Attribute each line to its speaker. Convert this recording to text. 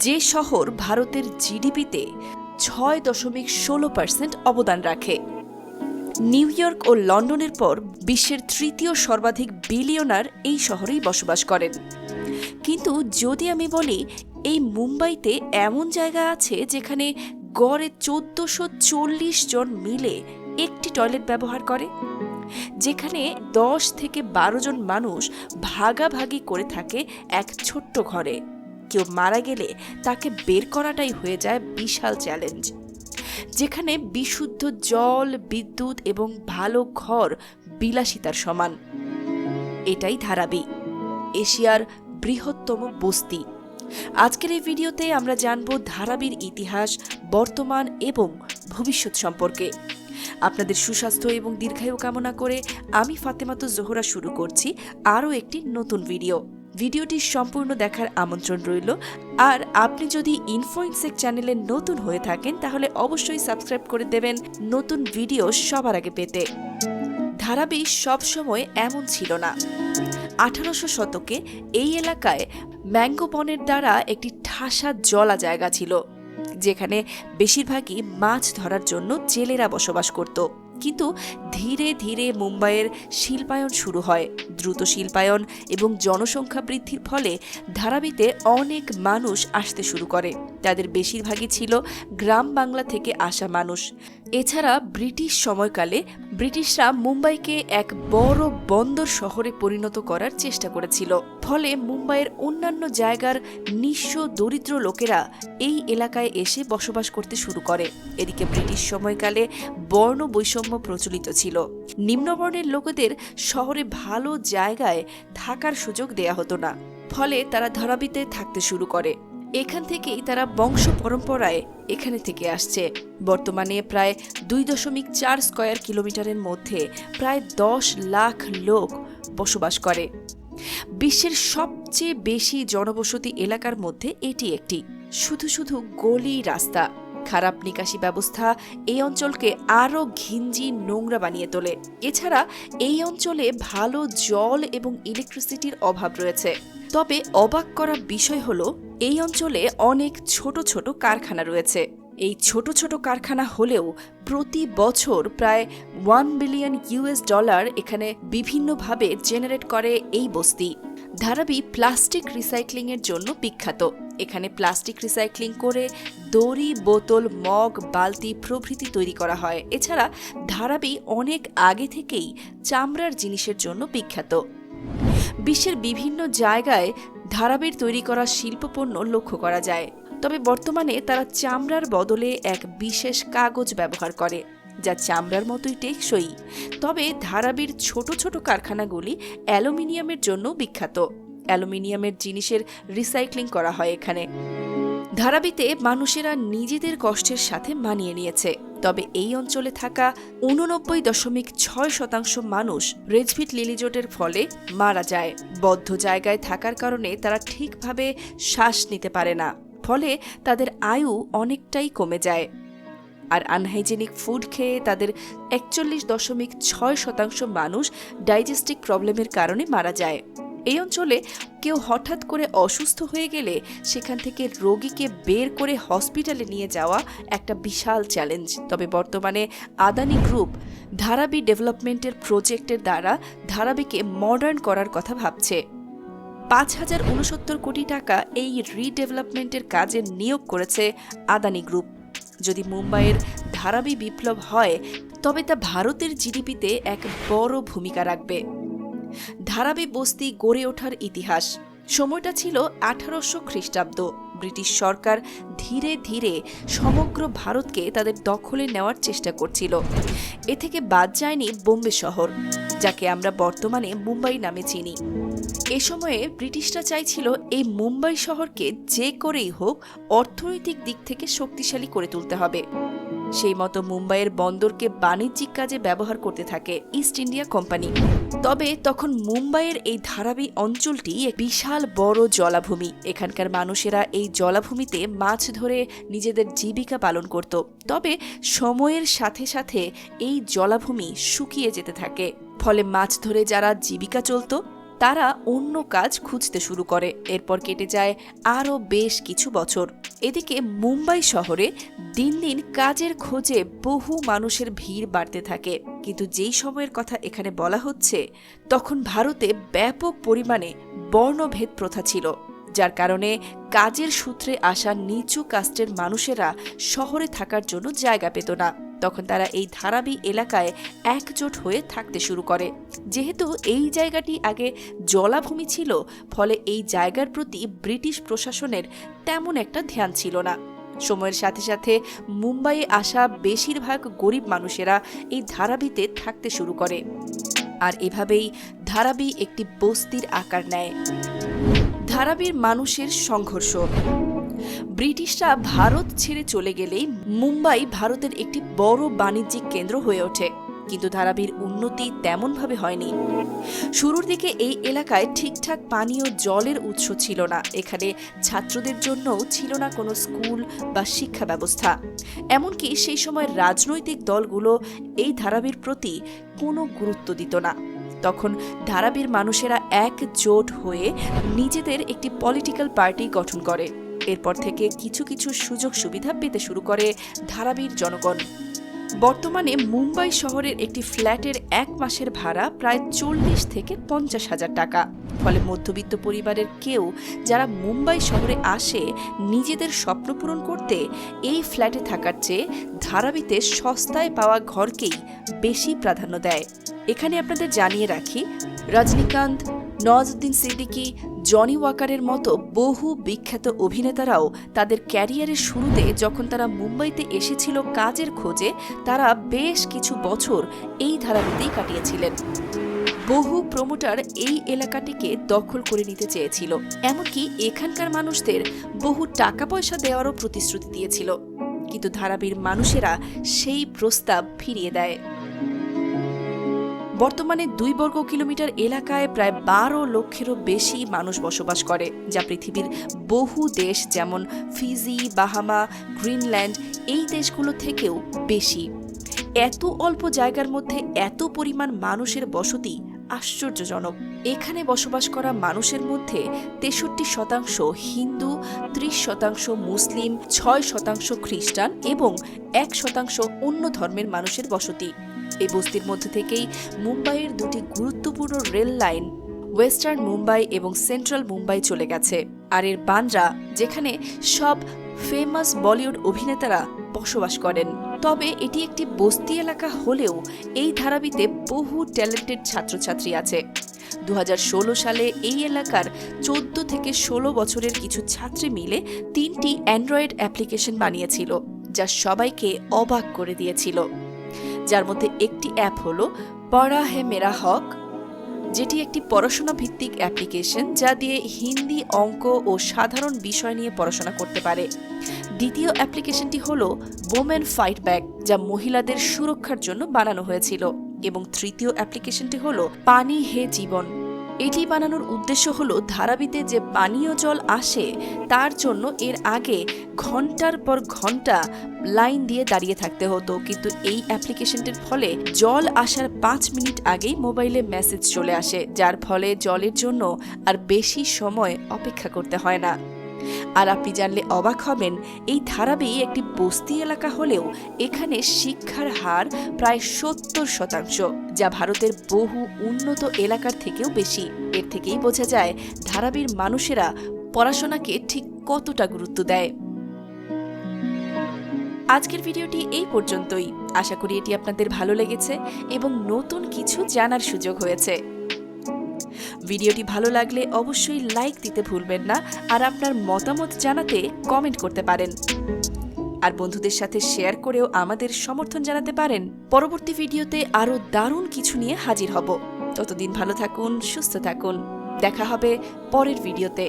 Speaker 1: যে শহর ভারতের জিডিপিতে ছয় দশমিক ষোলো পার্সেন্ট অবদান রাখে। নিউ ইয়র্ক ও লন্ডনের পর বিশ্বের তৃতীয় সর্বাধিক বিলিয়নার এই শহরেই বসবাস করেন। কিন্তু যদি আমি বলি, এই মুম্বাইতে এমন জায়গা আছে যেখানে গড়ে চোদ্দশো চল্লিশ জন মিলে একটি টয়লেট ব্যবহার করে, যেখানে দশ থেকে বারো জন মানুষ ভাগাভাগি করে থাকে এক ছোট্ট ঘরে। কেউ মারা গেলে তাকে বের করাটাই হয়ে যায় বিশাল চ্যালেঞ্জ। যেখানে বিশুদ্ধ জল, বিদ্যুৎ এবং ভালো ঘর বিলাসিতার সমান। এটাই ধারাবি এশিয়ার বৃহত্তম বস্তি। আজকের এই ভিডিওতে আমরা জানব ধারাবির ইতিহাস, বর্তমান এবং ভবিষ্যৎ সম্পর্কে। আপনাদের সুস্বাস্থ্য এবং দীর্ঘায়ু কামনা করে আমি ফাতেমাতু জোহরা শুরু করছি আরও একটি নতুন ভিডিও। ভিডিওটি সম্পূর্ণ দেখার আমন্ত্রণ রইল। আর আপনি যদি ইনফোইনসেক চ্যানেলে নতুন হয়ে থাকেন, তাহলে অবশ্যই সাবস্ক্রাইব করে দেবেন নতুন ভিডিও সবার আগে পেতে। ধারাবি সবসময় এমন ছিল না। আঠারোশো শতকে এই এলাকায় ম্যাঙ্গো বনের দ্বারা একটি ঠাসা জলা জায়গা ছিল, যেখানে বেশিরভাগই মাছ ধরার জন্য জেলেরা বসবাস করত। কিন্তু ধীরে ধীরে মুম্বাইয়ের শিল্পায়ন শুরু হয়। দ্রুত শিল্পায়ন এবং জনসংখ্যা বৃদ্ধির ফলে ধারাবিতে অনেক মানুষ আসতে শুরু করে। তাদের বেশিরভাগই ছিল গ্রাম বাংলা থেকে আসা মানুষ। এছাড়া ব্রিটিশ সময়কালে ব্রিটিশরা মুম্বাইকে এক বড় বন্দর শহরে পরিণত করার চেষ্টা করেছিল। ফলে মুম্বাইয়ের অন্যান্য জায়গার নিঃস্ব দরিদ্র লোকেরা এই এলাকায় এসে বসবাস করতে শুরু করে। এদিকে ব্রিটিশ সময়কালে বর্ণ বৈষম্য প্রচলিত ছিল। নিম্নবর্ণের লোকেদের শহরে ভালো জায়গায় থাকার সুযোগ দেয়া হতো না। ফলে তারা ধরাবিতে থাকতে শুরু করে। এখান থেকেই তারা বংশ পরম্পরায় এখানে থেকে আসছে। বর্তমানে প্রায় দুই দশমিক চার স্কয়ার কিলোমিটারের মধ্যে প্রায় দশ লাখ লোক বসবাস করে। বিশ্বের সবচেয়ে বেশি জনবসতি এলাকার মধ্যে এটি একটি। শুধু শুধু গলি রাস্তা। খারাপ নিকাশি ব্যবস্থা এই অঞ্চলকে আরও ঘিঞ্জি নোংরা বানিয়ে তোলে। এছাড়া এই অঞ্চলে ভালো জল এবং ইলেকট্রিসিটির অভাব রয়েছে। তবে অবাক করা বিষয় হলো, এই অঞ্চলে অনেক ছোট ছোট কারখানা রয়েছে। এই ছোট ছোট কারখানা হলেও প্রতি বছর প্রায় ওয়ান বিলিয়ন ইউএস ডলার এখানে বিভিন্নভাবে জেনারেট করে এই বস্তি। ধারাবি প্লাস্টিক রিসাইক্লিংয়ের জন্য বিখ্যাত। এখানে প্লাস্টিক রিসাইক্লিং করে দড়ি, বোতল, মগ, বালতি প্রভৃতি তৈরি করা হয়। এছাড়া ধারাবি অনেক আগে থেকেই চামড়ার জিনিসের জন্য বিখ্যাত। বিশ্বের বিভিন্ন জায়গায় ধারাবির তৈরি করা শিল্পপণ্য লক্ষ্য করা যায়। তবে বর্তমানে তারা চামড়ার বদলে এক বিশেষ কাগজ ব্যবহার করে, যা চামড়ার মতোই টেকসই। তবে ধারাবির ছোট ছোট কারখানাগুলি অ্যালুমিনিয়ামের জন্য বিখ্যাত। অ্যালুমিনিয়ামের জিনিসের রিসাইক্লিং করা হয় এখানে। ধারাবিতে মানুষেরা নিজেদের কষ্টের সাথে মানিয়ে নিয়েছে। তবে এই অঞ্চলে থাকা উননব্বই দশমিক ছয় শতাংশ মানুষ রেজভিট লিলিজোটের ফলে মারা যায়। বদ্ধ জায়গায় থাকার কারণে তারা ঠিকভাবে শ্বাস নিতে পারে না। ফলে তাদের আয়ু অনেকটাই কমে যায়। আর আনহাইজেনিক ফুড খেয়ে তাদের একচল্লিশ দশমিক ছয় শতাংশ মানুষ ডাইজেস্টিক প্রবলেমের কারণে মারা যায়। এই অঞ্চলে কেউ হঠাৎ করে অসুস্থ হয়ে গেলে সেখান থেকে রোগীকে বের করে হসপিটালে নিয়ে যাওয়া একটা বিশাল চ্যালেঞ্জ। তবে বর্তমানে আদানি গ্রুপ ধারাবি ডেভেলপমেন্টের প্রজেক্টের দ্বারা ধারাবিকে মডার্ন করার কথা ভাবছে। পাঁচ হাজার উনসত্তর কোটি টাকা এই রিডেভেলপমেন্টের কাজে নিয়োগ করেছে আদানি গ্রুপ। যদি মুম্বাইয়ের ধারাবি বিপ্লব হয়, তবে তা ভারতের জিডিপিতে এক বড় ভূমিকা রাখবে। ধারাবি বস্তি গড়ে ওঠার ইতিহাস। সময়টা ছিল আঠারোশো খ্রিস্টাব্দ। ব্রিটিশ সরকার ধীরে ধীরে সমগ্র ভারতকে তাদের দখলে নেওয়ার চেষ্টা করছিল। এ থেকে বাদ যায়নি বোম্বে শহর, যাকে আমরা বর্তমানে মুম্বাই নামে চিনি। এ সময়ে ব্রিটিশরা চাইছিল এই মুম্বাই শহরকে যে করেই হোক অর্থনৈতিক দিক থেকে শক্তিশালী করে তুলতে হবে। সেই মতো মুম্বাইয়ের বন্দরকে বাণিজ্যিক কাজে ব্যবহার করতে থাকে ইস্ট ইন্ডিয়া কোম্পানি। তবে তখন মুম্বাইয়ের এই ধারাবি অঞ্চলটি বিশাল বড় জলাভূমি। এখানকার মানুষেরা এই জলাভূমিতে মাছ ধরে নিজেদের জীবিকা পালন করত। তবে সময়ের সাথে সাথে এই জলাভূমি শুকিয়ে যেতে থাকে। ফলে মাছ ধরে যারা জীবিকা চলত তারা অন্য কাজ খুঁজতে শুরু করে। এরপর কেটে যায় আরও বেশ কিছু বছর। এদিকে মুম্বাই শহরে দিন দিন কাজের খোঁজে বহু মানুষের ভিড় বাড়তে থাকে। কিন্তু যেই সময়ের কথা এখানে বলা হচ্ছে, তখন ভারতে ব্যাপক পরিমাণে বর্ণভেদ প্রথা ছিল। যার কারণে কাজের সূত্রে আসা নিচু কাস্টের মানুষেরা শহরে থাকার জন্য জায়গা পেত না। তখন তারা এই ধারাবি এলাকায় একজোট হয়ে থাকতে শুরু করে। যেহেতু এই জায়গাটি আগে জলাভূমি ছিল, ফলে এই জায়গার প্রতি ব্রিটিশ প্রশাসনের তেমন একটা ধ্যান ছিল না। সময়ের সাথে সাথে মুম্বাইয়ে আসা বেশিরভাগ গরিব মানুষেরা এই ধারাবিতে থাকতে শুরু করে। আর এভাবেই ধারাবি একটি বস্তির আকার নেয়। ধারাবির মানুষের সংঘর্ষ। ব্রিটিশরা ভারত ছেড়ে চলে গেলেই মুম্বাই ভারতের একটি বড় বাণিজ্যিক কেন্দ্র হয়ে ওঠে। কিন্তু ধারাবির উন্নতি তেমনভাবে হয়নি। শুরুর দিকে এই এলাকায় ঠিকঠাক পানি ও জলের উৎস ছিল না। এখানে ছাত্রদের জন্যও ছিল না কোনো স্কুল বা শিক্ষা ব্যবস্থা। এমনকি সেই সময় রাজনৈতিক দলগুলো এই ধারাবির প্রতি কোনো গুরুত্ব দিত না। তখন ধারাবির মানুষেরা একজোট হয়ে নিজেদের একটি পলিটিক্যাল পার্টি গঠন করে। এরপর থেকে কিছু কিছু সুযোগ সুবিধা পেতে শুরু করে ধারাবির জনগণ। বর্তমানে মুম্বাই শহরের একটি ফ্ল্যাটের এক মাসের ভাড়া প্রায় চল্লিশ থেকে পঞ্চাশ হাজার টাকা। ফলে মধ্যবিত্ত পরিবারের কেউ যারা মুম্বাই শহরে আসে নিজেদের স্বপ্ন পূরণ করতে এই ফ্ল্যাটে থাকার চেয়ে ধারাবিতে সস্তায় পাওয়া ঘরকেই বেশি প্রাধান্য দেয়। এখানে আপনাদের জানিয়ে রাখি, রজনীকান্ত নওয়াজুদ্দিন সিদ্দিকী, জনি ওয়াকারের মতো বহু বিখ্যাত অভিনেতারাও তাদের ক্যারিয়ারের শুরুতে যখন তারা মুম্বাইতে এসেছিল কাজের খোঁজে, তারা বেশ কিছু বছর এই ধারাবিতেই কাটিয়েছিলেন। বহু প্রমোটার এই এলাকাটিকে দখল করে নিতে চেয়েছিল, এমনকি এখানকার মানুষদের বহু টাকা পয়সা দেওয়ারও প্রতিশ্রুতি দিয়েছিল। কিন্তু ধারাবির মানুষেরা সেই প্রস্তাব ফিরিয়ে দেয়। বর্তমানে দুই বর্গ কিলোমিটার এলাকায় প্রায় বারো লক্ষেরও বেশি মানুষ বসবাস করে, যা পৃথিবীর বহু দেশ যেমন ফিজি, বাহামা, গ্রিনল্যান্ড, এই দেশগুলো থেকেও বেশি। এত অল্প জায়গার মধ্যে এত পরিমাণ মানুষের বসতি আশ্চর্যজনক। এখানে বসবাস করা মানুষের মধ্যে তেষট্টি শতাংশ হিন্দু, ত্রিশ শতাংশ মুসলিম, ছয় শতাংশ খ্রিস্টান এবং এক শতাংশ অন্য ধর্মের মানুষের বসতি। এই বস্তির মধ্যে থেকেই মুম্বাইয়ের দুটি গুরুত্বপূর্ণ রেল লাইন, ওয়েস্টার্ন মুম্বাই এবং সেন্ট্রাল মুম্বাই চলে গেছে। আর এর বান্দ্রা যেখানে সব ফেমাস বলিউড অভিনেতারা বসবাস করেন। তবে এটি একটি বস্তি এলাকা হলেও এই ধারাবিতে বহু ট্যালেন্টেড ছাত্রছাত্রী আছে। দু হাজার ষোলো সালে এই এলাকার চোদ্দ থেকে ষোলো বছরের কিছু ছাত্রী মিলে তিনটি অ্যান্ড্রয়েড অ্যাপ্লিকেশন বানিয়েছিল, যা সবাইকে অবাক করে দিয়েছিল। যার মধ্যে একটি অ্যাপ হল পড়া হে মেরা হক, যেটি একটি পড়াশোনা ভিত্তিক অ্যাপ্লিকেশন যা দিয়ে হিন্দি, অঙ্ক ও সাধারণ বিষয় নিয়ে পড়াশোনা করতে পারে। দ্বিতীয় অ্যাপ্লিকেশনটি হল বোমেন ফাইট ব্যাক যা মহিলাদের সুরক্ষার জন্য বানানো হয়েছিল। এবং তৃতীয় অ্যাপ্লিকেশনটি হল পানি হে জীবন এটি বানানোর উদ্দেশ্য হলো ধারাবিতে যে পানীয় জল আসে, তার জন্য এর আগে ঘণ্টার পর ঘণ্টা লাইন দিয়ে দাঁড়িয়ে থাকতে হতো। কিন্তু এই অ্যাপ্লিকেশনটির ফলে জল আসার পাঁচ মিনিট আগেই মোবাইলে মেসেজ চলে আসে, যার ফলে জলের জন্য আর বেশি সময় অপেক্ষা করতে হয় না। আর আপনি জানলে অবাক হবেন, এই ধারাবি একটি বস্তি এলাকা হলেও এখানে শিক্ষার হার প্রায় সত্তর শতাংশ, যা ভারতের বহু উন্নত এলাকার থেকেও বেশি। এর থেকেই বোঝা যায় ধারাবির মানুষেরা পড়াশোনাকে ঠিক কতটা গুরুত্ব দেয়। আজকের ভিডিওটি এই পর্যন্তই। আশা করি এটি আপনাদের ভালো লেগেছে এবং নতুন কিছু জানার সুযোগ হয়েছে। ভিডিওটি ভালো লাগলে অবশ্যই লাইক দিতে ভুলবেন না আর আপনার মতামত জানাতে কমেন্ট করতে পারেন। আর বন্ধুদের সাথে শেয়ার করেও আমাদের সমর্থন জানাতে পারেন। পরবর্তী ভিডিওতে আরও দারুণ কিছু নিয়ে হাজির হব। ততদিন ভালো থাকুন, সুস্থ থাকুন। দেখা হবে পরের ভিডিওতে।